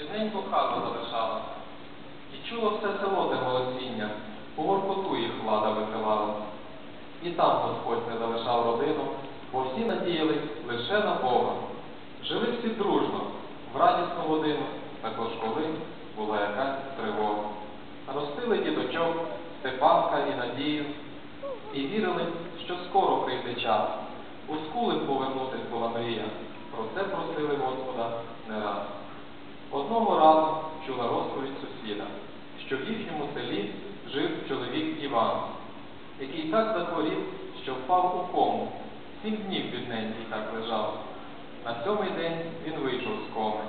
Рідненьку хату залишала. І чуло все село те голосіння, у воркоту їх влада викривала. І там Господь не залишав родину, бо всі надіялись лише на Бога. Жили всі дружно, в радісну годину, також коли була якась тривога. Ростили діточок, Степанка і Надію, і вірили, що скоро прийде час. У скули повернутись була мрія. Про це просили Господа. Одного разу чула розповідь сусіда, що в їхньому селі жив чоловік Іван, який так захворів, що впав у кому. Сім днів бідненький так лежав. На сьомий день він вийшов з коми.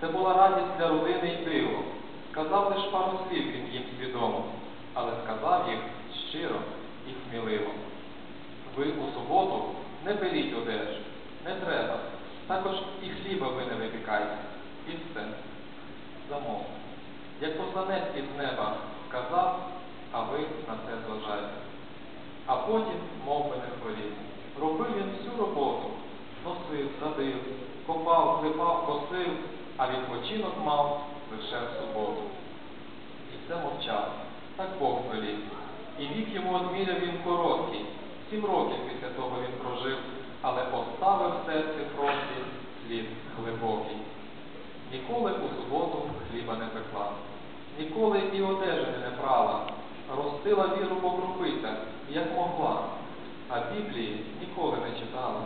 Це була радість для родини й диво. Сказав лиш пару слів він їм свідомо, але сказав їх щиро і сміливо. Ви у суботу не беріть одеж, не треба. Також і хліба ви не випікайте. І все. Замов. Посланець із неба сказав, а ви на це зважаєте. А потім, мов би не хворів, робив він всю роботу, носив, садив, копав, клепав, косив, а відпочинок мав лише в суботу. І все мовчав, так Бог велів. І вік йому одміряв він короткий, сім років після того він прожив, але поставив в серці Христі слід глибокий. Ніколи у суботу хліба не пекла, ніколи і одежини не прала, ростила віру по крупицях, як могла, а Біблії ніколи не читала.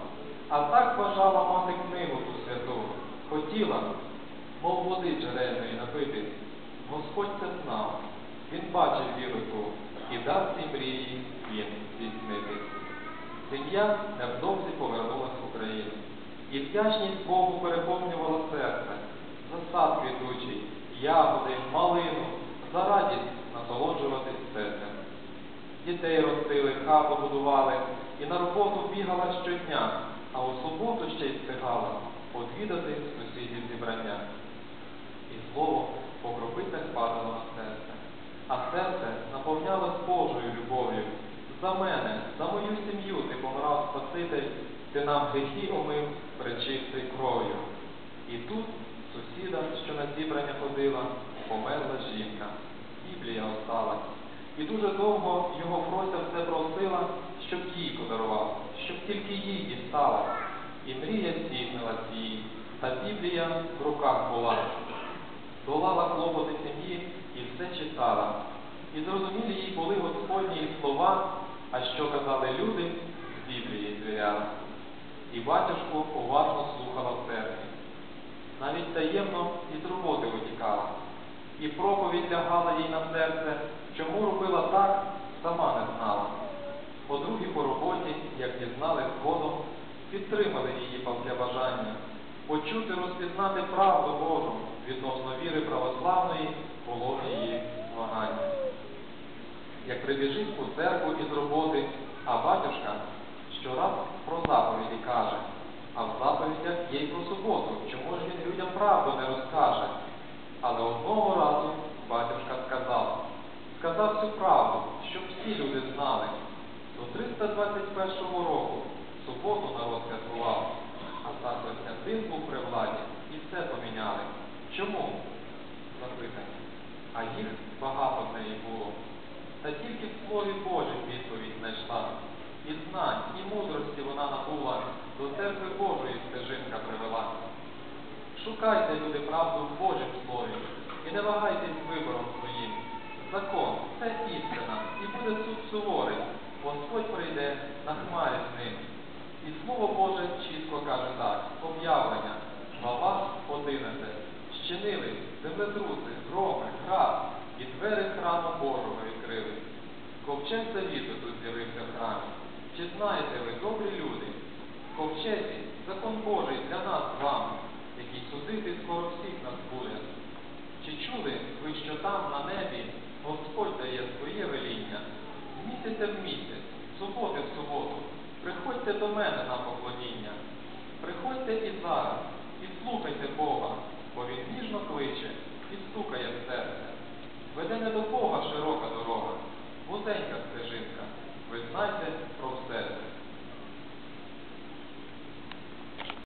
А так бажала мати книгу ту святу, хотіла, мов води джерельної напитись. Господь це знав, він бачив віру ту і дав цій мрії їм здійснитись. Сім'я невдовзі повернулась в Україну. І вдячність Богу переповнювала серце, за сад квітучий, ягоди, малину, за радість насолоджуватись цим. Дітей ростили, хату будували, і на роботу бігала щодня, а у суботу ще й встигала одвідати сусідів зібрання. І слово по кропицях падало на серце, а серце наповнялось Божою любов'ю. За мене, за мою сім'ю ти помирав Спаситель, ти нам гріхи омив, причистий кров'ю. І тут сусіда, що на зібрання ходила, померла жінка. Біблія осталась. І дуже довго його Фрося все просила, щоб їй подарував, щоб тільки їй дістала. І мрія здійснилась їй, та Біблія в руках була. Долала клопоти сім'ї і все читала. І зрозумілі їй були Господні слова, а що казали люди, з Біблії звіряла. І батюшку уважно слухала в церкві. Навіть таємно із роботи утікала. І проповідь лягала їй на серце, чому робила так, сама не знала. Подруги по роботі, як дізнали згодом, підтримали її павля бажання почути, розпізнати правду Божу відносно віри православної було її змагання. Як прибіжить у церкву із роботи, а батюшка щораз про заповіді каже, а в заповідях є й про суботу, чому ж він людям правду не розкаже? Але одного разу батюшка сказав, сказав всю правду, щоб всі люди знали. До 321 року суботу народ святкував, цар Константин був при владі і все поміняли. Чому? Запитання. А їх багато в неї було. Та тільки в Слові Божій відповідь знайшла. І знань, і мудрості вона набула, до церкви Божої стежинка привела. Шукайте, люди, правду в Божім Слові, і не вагайтесь вибором своїм. Закон це істина, і буде суд суворий. Господь прийде на хмарі з ним. І Слово Боже чітко Ковчег завіту тут з'явився в храмі. Чи знаєте ви, добрі люди, в ковчезі закон Божий для нас з вами, який судити скоро всіх нас буде. Чи чули ви, що там, на небі, Господь дає своє веління? Місяця в місяць, суботи в суботу, приходьте до мене на поклоніння. Приходьте і зараз, і слухайте Бога, бо Він ніжно кличе і стукає в серце. Веде не до Бога широка дорога вузенька стежинка. Ви знаєте,